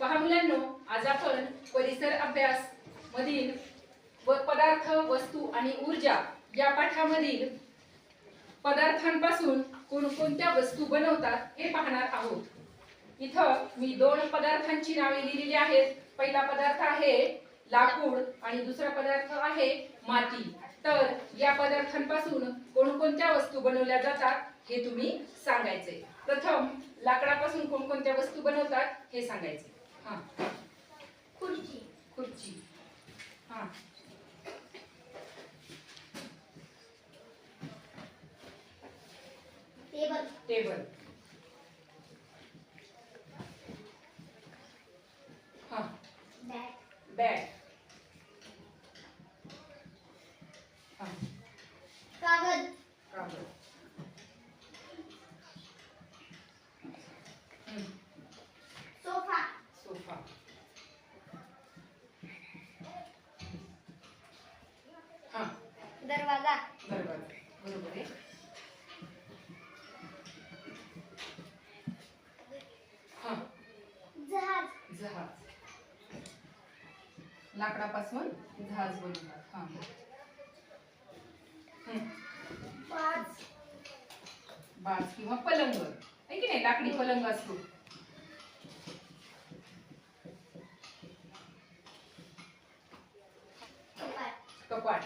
पहा मुलांनो आज आपण परिसर अभ्यास मधील व पदार्थ वस्तू आणि ऊर्जा या पाठामधील पदार्थांपासून कोणकोणत्या वस्तू बनवतात हे पाहणार आहोत. इथं मी दोन पदार्थांची नावे लिहिलेली आहेत. पहिला पदार्थ आहे लाकूड आणि दुसरा पदार्थ आहे माती. तर या पदार्थांपासून कोणकोणत्या वस्तू बनवल्या जातात हे तुम्ही सांगायचे प्रथम लाकडापासून कोणकोणत्या वस्तू बनवतात हे सांगायचे हा. खुर्ची. खुर्ची. हा. टेबल. टेबल. हा. बॅट बॅट हा कागद कागद हम्म, सोफा सोफा हा दरवाजा बरोबर बरोबर आहे हा जहाज जहाज लाकडापासून जहाज बनवतात. हा. बाज किंवा पलंग. आहे की नाही? लाकडी पलंग असतो. कपाट.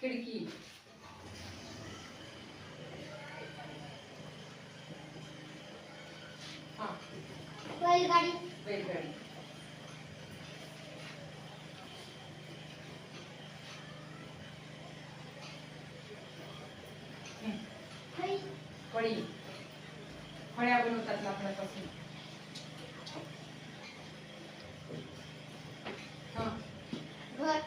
खिडकी. बैलगाडी. फळी. फळ्या बनवतात लाकडापासून हा. घर.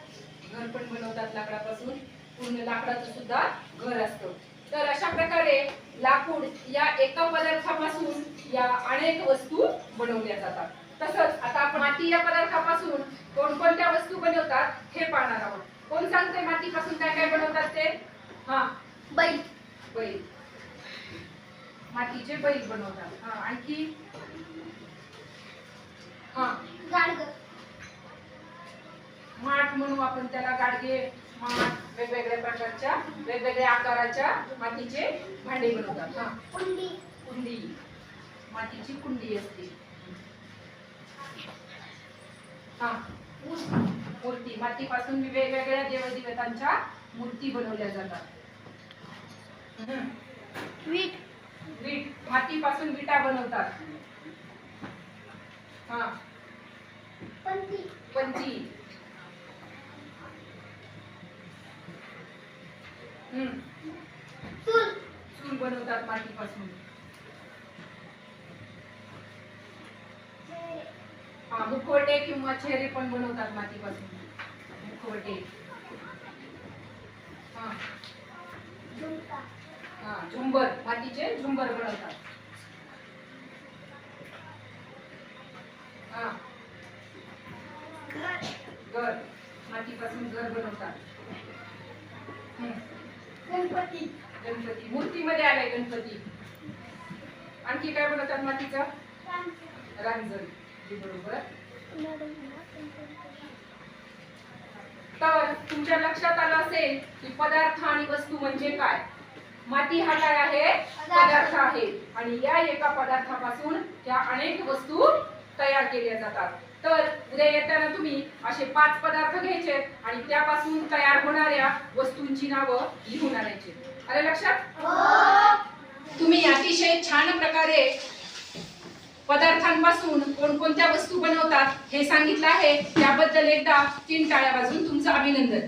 घर पण बनवतात लाकडापासून. पूर्ण लाकडाचं सुद्धा घर असतं. तर अशा प्रकारे लाकूड या एका पदार्थापासून या अनेक वस्तू बनवल्या जातात. तसंच आता आपण माती या पदार्थापासून कोणकोणत्या वस्तू बनवतात हे पाहणार आहोत. कोण सांगते मातीपासून काय काय बनवतात ते? हा. बैल. बैल. मातीचे बैल बनवतात. हा आणखी? हा. गाडग. माठ म्हणू आपण त्याला गाडगे. माठ वेगवेगळ्या प्रकारच्या वेगवेगळ्या आकाराच्या मातीचे भांडे बनवतात. हा. कुंडी. कुंडी. मातीची कुंडी असते. हा. मूर्ती. मातीपासून वेगवेगळ्या देवदेवतांच्या मूर्ती बनवल्या जातात. वीट. वीट. मातीपासून विटा बनवतात. हा. पंती पंची चूल बनवतात मातीपासून? हा मुखवटे किंवा चेहरे पण बनवतात मातीपासून. मुखवटे. हा. हा झुंबर. मातीचे झुंबर बनवतात. हा. घर. मातीपासून घर बनवतात. गणपती. गणपती. मूर्तीमध्ये आलाय गणपती. आणखी काय बनवतात मातीचा? रांजण. बरोबर. तर तुमच्या लक्षात आलं असेल की पदार्थ आणि वस्तू म्हणजे काय? माती हा काय आहे? पदार्थ आहे. आणि या एका पदार्थापासून त्या अनेक वस्तू तयार केल्या जातात. तर उद्या येताना तुम्ही असे पाच पदार्थ घ्यायचे आणि त्यापासून तयार होणाऱ्या वस्तूंची नावं लिहून आणायची. आलं लक्षात? तुम्ही अतिशय छान प्रकारे पदार्थांपासून कोणकोणत्या वस्तू बनवतात हे सांगितलं आहे. त्याबद्दल एकदा तीन टाळ्या वाजून तुमचं अभिनंदन.